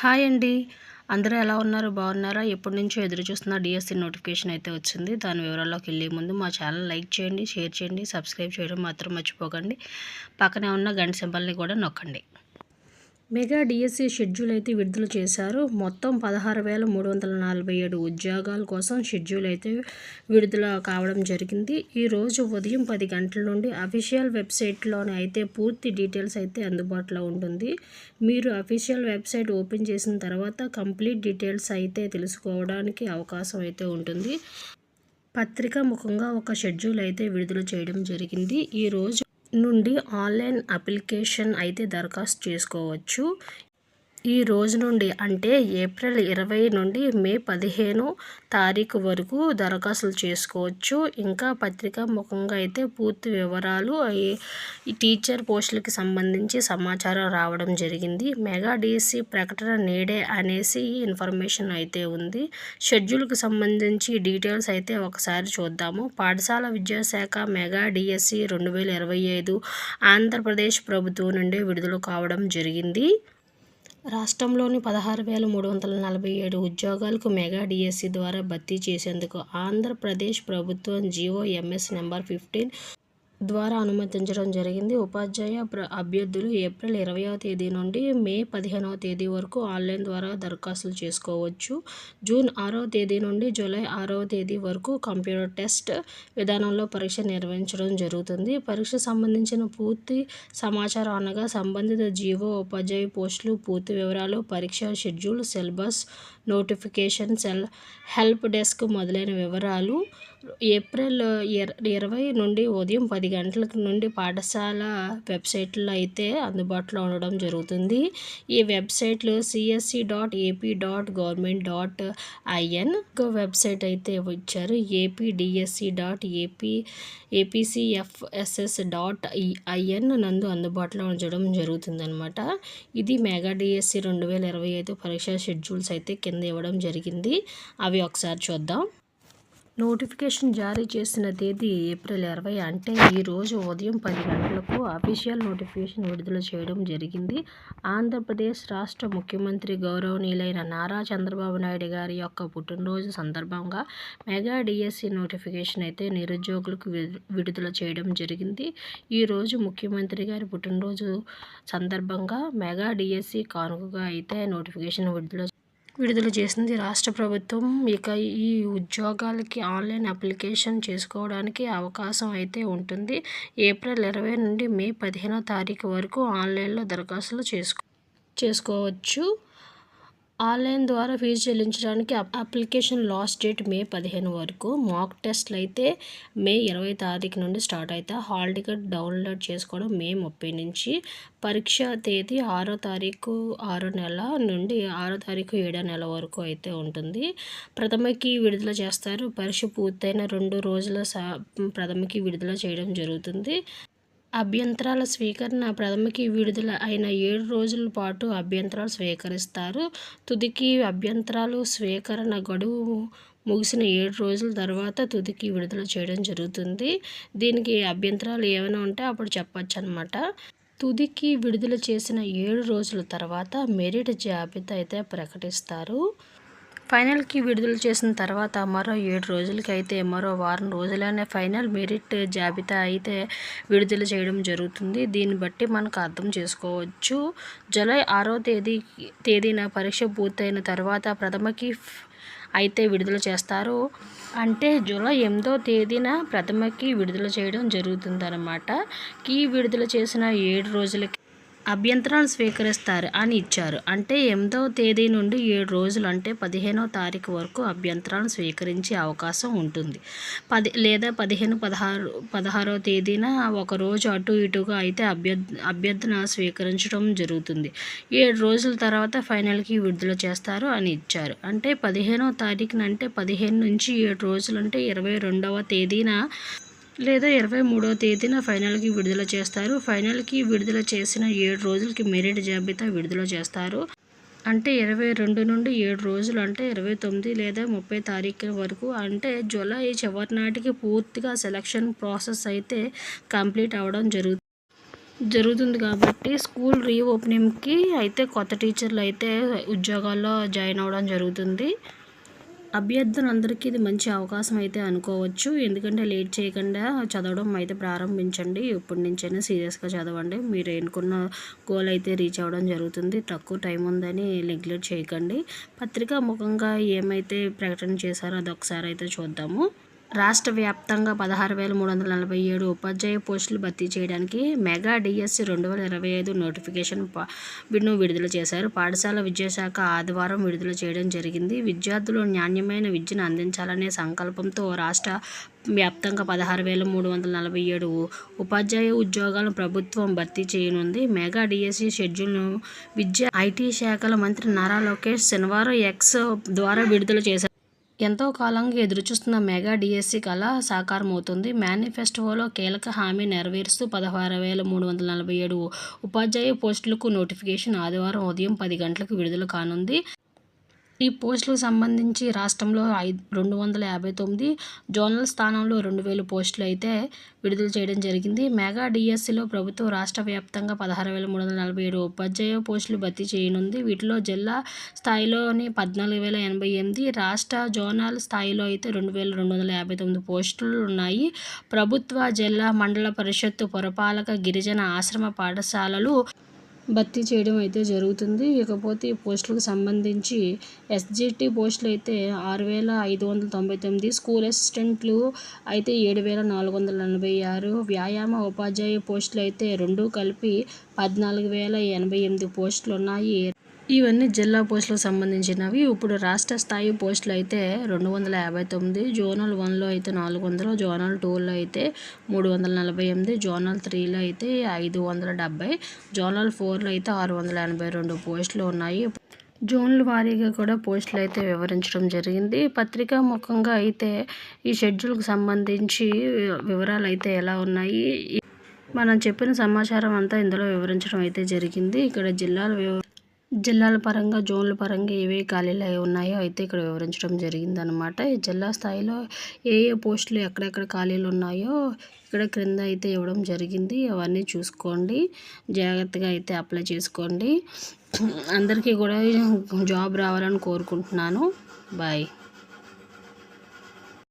Hi అండి. అందరూ ఎలా ఉన్నారు? బాగున్నారా? ఎప్పటి నుంచో ఎదురు చూస్తున్న డిఎస్సి నోటిఫికేషన్ అయితే వచ్చింది. దాని వివరాల్లోకి వెళ్ళే ముందు మా ఛానల్ లైక్ చేయండి షేర్ చేయండి సబ్స్క్రైబ్ చేయడం మాత్రం మర్చిపోకండి. పక్కనే ఉన్న గంట సింబల్ని కూడా నొక్కండి. మెగా డిఎస్సి షెడ్యూల్ అయితే విడుదల చేశారు. మొత్తం పదహారు వేల మూడు వందల నలభై ఏడు ఉద్యోగాల కోసం షెడ్యూల్ అయితే విడుదల కావడం జరిగింది. ఈరోజు ఉదయం పది గంటల నుండి అఫీషియల్ వెబ్సైట్లోనే అయితే పూర్తి డీటెయిల్స్ అయితే అందుబాటులో ఉంటుంది. మీరు అఫీషియల్ వెబ్సైట్ ఓపెన్ చేసిన తర్వాత కంప్లీట్ డీటెయిల్స్ అయితే తెలుసుకోవడానికి అవకాశం అయితే ఉంటుంది. పత్రికా ముఖంగా ఒక షెడ్యూల్ అయితే విడుదల చేయడం జరిగింది. ఈరోజు నుండి ఆన్లైన్ అప్లికేషన్ అయితే దరఖాస్తు చేసుకోవచ్చు. ఈ రోజు నుండి అంటే ఏప్రిల్ ఇరవై నుండి మే పదిహేను తారీఖు వరకు దరఖాస్తులు చేసుకోవచ్చు. ఇంకా పత్రికా ముఖంగా అయితే పూర్తి వివరాలు ఈ టీచర్ పోస్టులకి సంబంధించి సమాచారం రావడం జరిగింది. మెగా డిఎస్సి ప్రకటన నేడే అనేసి ఇన్ఫర్మేషన్ అయితే ఉంది. షెడ్యూల్కి సంబంధించి డీటెయిల్స్ అయితే ఒకసారి చూద్దాము. పాఠశాల విద్యాశాఖ మెగా డిఎస్సి రెండు వేల ఇరవై ఐదు ఆంధ్రప్రదేశ్ ప్రభుత్వం నుండి విడుదల కావడం జరిగింది. రాష్ట్రంలోని పదహారు వేల మూడు వందల నలభై ఏడు ఉద్యోగాలకు మెగా డిఎస్సి ద్వారా భర్తీ చేసేందుకు ఆంధ్రప్రదేశ్ ప్రభుత్వం జీవో ఎంఎస్ నెంబర్ ఫిఫ్టీన్ ద్వారా అనుమతించడం జరిగింది. ఉపాధ్యాయ అభ్యర్థులు ఏప్రిల్ ఇరవైవ తేదీ నుండి మే పదిహేనవ తేదీ వరకు ఆన్లైన్ ద్వారా దరఖాస్తులు చేసుకోవచ్చు. జూన్ ఆరవ తేదీ నుండి జూలై ఆరవ తేదీ వరకు కంప్యూటర్ టెస్ట్ విధానంలో పరీక్ష నిర్వహించడం జరుగుతుంది. పరీక్ష సంబంధించిన పూర్తి సమాచారం అనగా సంబంధిత జీవో ఉపాధ్యాయ పోస్టులు పూర్తి వివరాలు పరీక్ష schedule syllabus notification cell help desk మొదలైన వివరాలు ఏప్రిల్ ఇరవై నుండి ఉదయం పది గంటల నుండి పాఠశాల వెబ్సైట్లో అయితే అందుబాటులో ఉండడం జరుగుతుంది. ఈ వెబ్సైట్లు CSC dot AP dot government dot IN website అయితే ఇచ్చారు. APDSC dot AP APCFSS dot IN నందు అందుబాటులో ఉంచడం జరుగుతుందనమాట ఇది మెగా డిఎస్సి రెండు వేల ఇరవై ఐదు పరీక్షా షెడ్యూల్స్ అయితే కింద ఇవ్వడం జరిగింది. అవి ఒకసారి చూద్దాం. నోటిఫికేషన్ జారీ చేసిన తేదీ ఏప్రిల్ ఇరవై అంటే ఈరోజు ఉదయం పది గంటలకు అఫీషియల్ నోటిఫికేషన్ విడుదల చేయడం జరిగింది. ఆంధ్రప్రదేశ్ రాష్ట్ర ముఖ్యమంత్రి గౌరవనీయులైన నారా చంద్రబాబు నాయుడు గారి యొక్క పుట్టినరోజు సందర్భంగా మెగా డిఎస్సి నోటిఫికేషన్ అయితే నిరుద్యోగులకు విడుదల చేయడం జరిగింది. ఈరోజు ముఖ్యమంత్రి గారి పుట్టినరోజు సందర్భంగా మెగా డిఎస్సి కానుకగా అయితే నోటిఫికేషన్ విడుదల విడుదల చేసింది రాష్ట్ర ప్రభుత్వం. ఇక ఈ ఉద్యోగాలకి ఆన్లైన్ అప్లికేషన్ చేసుకోవడానికి అవకాశం అయితే ఉంటుంది. ఏప్రిల్ ఇరవై నుండి మే పదిహేనో తారీఖు వరకు ఆన్లైన్లో దరఖాస్తులు చేసుకో చేసుకోవచ్చు. ఆన్లైన్ ద్వారా ఫీజు చెల్లించడానికి అప్లికేషన్ లాస్ట్ డేట్ మే పదిహేను వరకు. మాక్ టెస్ట్లు అయితే మే ఇరవై తారీఖు నుండి స్టార్ట్ అవుతాయి హాల్ టికెట్ డౌన్లోడ్ చేసుకోవడం మే ముప్పై నుంచి. పరీక్ష తేదీ ఆరో తారీఖు ఆరో నెల నుండి ఆరో తారీఖు ఏడో నెల వరకు అయితే ఉంటుంది. ప్రథమకి విడుదల చేస్తారు. పరీక్ష పూర్తయిన రెండు రోజుల ప్రథమకి విడుదల చేయడం జరుగుతుంది. అభ్యంతరాల స్వీకరణ ప్రథమకి విడుదల అయిన ఏడు రోజుల పాటు అభ్యంతరాలు స్వీకరిస్తారు. తుదికి అభ్యంతరాలు స్వీకరణ గడువు ముగిసిన ఏడు రోజుల తర్వాత తుదికి విడుదల చేయడం జరుగుతుంది. దీనికి అభ్యంతరాలు ఏమైనా ఉంటే అప్పుడు చెప్పచ్చు అనమాట తుదికి విడుదల చేసిన ఏడు రోజుల తర్వాత మెరిట్ జాబితా అయితే ప్రకటిస్తారు. ఫైనల్కి విడుదల చేసిన తర్వాత మరో ఏడు రోజులకి అయితే మరో వారం రోజులనే ఫైనల్ మెరిట్ జాబితా అయితే విడుదల చేయడం జరుగుతుంది. దీన్ని బట్టి మనకు అర్థం చేసుకోవచ్చు. జూలై ఆరో తేదీ తేదీన పరీక్ష పూర్తయిన తర్వాత ప్రథమకి అయితే విడుదల చేస్తారు. అంటే జూలై ఎనిమిదో తేదీన ప్రథమకి విడుదల చేయడం జరుగుతుందన్నమాట. కీ విడుదల చేసిన ఏడు రోజులకి అభ్యంతరాలు స్వీకరిస్తారు అని ఇచ్చారు. అంటే ఎనిమిదవ తేదీ నుండి ఏడు రోజులు అంటే పదిహేనవ తారీఖు వరకు అభ్యంతరాలను స్వీకరించే అవకాశం ఉంటుంది. పది లేదా పదిహేను పదహారు పదహారవ తేదీన ఒక రోజు అటు ఇటుగా అయితే అభ్యర్థ అభ్యర్థన స్వీకరించడం జరుగుతుంది. ఏడు రోజుల తర్వాత ఫైనల్కి విడుదల చేస్తారు అని ఇచ్చారు. అంటే పదిహేనవ తారీఖున అంటే పదిహేను నుంచి ఏడు రోజులు అంటే ఇరవై రెండవ తేదీన లేదా ఇరవై మూడవ తేదీన ఫైనల్కి విడుదల చేస్తారు. ఫైనల్కి విడుదల చేసిన ఏడు రోజులకి మెరిట్ జాబితా విడుదల చేస్తారు. అంటే ఇరవై రెండు నుండి ఏడు రోజులు అంటే ఇరవై తొమ్మిది లేదా ముప్పై తారీఖుల వరకు అంటే జూలై చివరి నాటికి పూర్తిగా సెలక్షన్ ప్రాసెస్ అయితే కంప్లీట్ అవ్వడం జరుగుతుంది జరుగుతుంది కాబట్టి స్కూల్ రీఓపెనింగ్కి అయితే కొత్త టీచర్లు అయితే ఉద్యోగాల్లో జాయిన్ అవ్వడం జరుగుతుంది. అభ్యర్థులందరికీ ఇది మంచి అవకాశం అయితే అనుకోవచ్చు. ఎందుకంటే లేట్ చేయకుండా చదవడం అయితే ప్రారంభించండి. ఇప్పటి నుంచైనా సీరియస్గా చదవండి. మీరు ఎన్నుకున్న గోల్ అయితే రీచ్ అవ్వడం జరుగుతుంది. తక్కువ టైం ఉందని నెగ్లెక్ట్ చేయకండి. పత్రికా ముఖంగా ఏమైతే ప్రకటన చేశారో అది ఒకసారి అయితే చూద్దాము. రాష్ట్ర వ్యాప్తంగా పదహారు వేల మూడు వందల నలభై ఏడు ఉపాధ్యాయ పోస్టులు భర్తీ చేయడానికి మెగా డిఎస్సి రెండు వేల ఇరవై ఐదు నోటిఫికేషన్ బిడ్ను విడుదల చేశారు. పాఠశాల విద్యాశాఖ ఆదివారం విడుదల చేయడం జరిగింది. విద్యార్థులు నాణ్యమైన విద్యను అందించాలనే సంకల్పంతో రాష్ట్ర వ్యాప్తంగా పదహారు వేల మూడు వందల నలభై ఏడు ఉపాధ్యాయ ఉద్యోగాలను ప్రభుత్వం భర్తీ చేయనుంది. మెగా డిఎస్సి షెడ్యూల్ను విద్య ఐటీ శాఖల మంత్రి నారా లోకేష్ శనివారం ఎక్స్ ద్వారా విడుదల చేశారు. ఎంతో కాలంగా ఎదురుచూస్తున్న మెగా డిఎస్సి కళ సాకారమవుతుంది. మేనిఫెస్టోలో కీలక హామీ నెరవేరుస్తూ పదహారు వేల మూడు వందల నలభై ఏడు ఉపాధ్యాయ పోస్టులకు నోటిఫికేషన్ ఆదివారం ఉదయం పది గంటలకు విడుదల కానుంది. ఈ పోస్టులకు సంబంధించి రాష్ట్రంలో ఐదు రెండు వందల యాభై తొమ్మిది జోనల్ స్థానంలో రెండు వేల పోస్టులు అయితే విడుదల చేయడం జరిగింది. మెగా డిఎస్సిలో ప్రభుత్వం రాష్ట్ర వ్యాప్తంగా పదహారు వేల మూడు వందల నలభై ఏడు ఉపాధ్యాయ పోస్టులు భర్తీ చేయనుంది. వీటిలో జిల్లా స్థాయిలోని పద్నాలుగు వేల ఎనభై ఎనిమిది రాష్ట్ర జోనల్ స్థాయిలో అయితే రెండు వేల రెండు వందల యాభై తొమ్మిది పోస్టులు ఉన్నాయి. ప్రభుత్వ జిల్లా మండల పరిషత్తు పురపాలక గిరిజన ఆశ్రమ పాఠశాలలు భర్తీ చేయడం అయితే జరుగుతుంది. ఇకపోతే ఈ పోస్టులకు సంబంధించి ఎస్జిటి పోస్టులు అయితే ఆరు వేల ఐదు వందల తొంభై తొమ్మిది స్కూల్ అసిస్టెంట్లు అయితే ఏడు వేల నాలుగు వందల ఎనభై ఆరు వ్యాయామ ఉపాధ్యాయ పోస్టులు అయితే రెండు కలిపి పద్నాలుగు వేల ఎనభై ఎనిమిది పోస్టులు ఉన్నాయి ఇవన్నీ జిల్లా పోస్టులకు సంబంధించినవి. ఇప్పుడు రాష్ట్ర స్థాయి పోస్టులు అయితే రెండు వందల యాభై తొమ్మిది జోనల్ వన్లో అయితే నాలుగు వందలు జోనల్ టూలో అయితే మూడు వందల నలభై ఎనిమిది జోనల్ త్రీలో అయితే ఐదు వందల డెబ్బై జోనల్ ఫోర్లో అయితే ఆరు వందల ఎనభై రెండు పోస్టులు ఉన్నాయి. జోన్ల వారీగా కూడా పోస్టులు అయితే వివరించడం జరిగింది. పత్రికా ముఖంగా అయితే ఈ షెడ్యూల్కి సంబంధించి వివరాలు అయితే ఎలా ఉన్నాయి? మనం చెప్పిన సమాచారం అంతా ఇందులో వివరించడం అయితే జరిగింది. ఇక్కడ జిల్లాల వివ జిల్లాల పరంగా జోన్ల పరంగా ఏవే ఖాళీలు అవి ఉన్నాయో అయితే ఇక్కడ వివరించడం జరిగిందనమాట జిల్లా స్థాయిలో ఏ ఏ పోస్టులు ఎక్కడెక్కడ ఖాళీలు ఉన్నాయో ఇక్కడ క్రింద అయితే ఇవ్వడం జరిగింది. అవన్నీ చూసుకోండి. జాగ్రత్తగా అయితే అప్లై చేసుకోండి. అందరికీ కూడా జాబ్ రావాలని కోరుకుంటున్నాను. బాయ్.